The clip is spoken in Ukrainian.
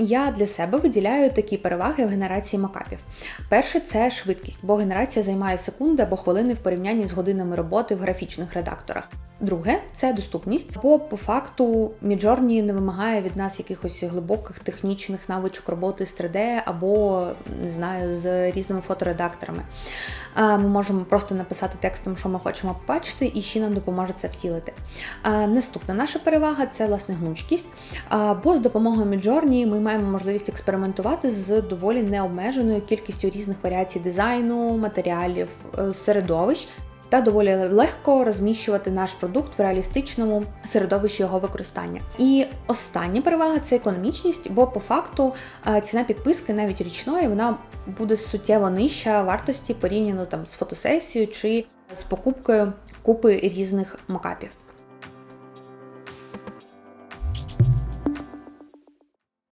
Я для себе виділяю такі переваги в генерації макапів. Перше це швидкість, бо генерація займає секунди або хвилини в порівнянні з годинами роботи в графічних редакторах. Друге це доступність, бо по факту Midjourney не вимагає від нас якихось глибоких технічних навичок роботи з 3D або не знаю з різними фоторедакторами. Е, Ми можемо просто написати текстом, що ми хочемо побачити, і ще нам допоможе це втілити. Е, Наступна наша перевага це власне гнучкість. Е, Бо з допомогою Midjourney ми маємо можливість експериментувати з доволі необмеженою кількістю різних варіацій дизайну, матеріалів, середовищ. Та доволі легко розміщувати наш продукт в реалістичному середовищі його використання. І остання перевага це економічність, бо по факту е, ціна підписки навіть річної вона буде суттєво нижча вартості порівняно там з фотосесією чи з покупкою купи різних макапів.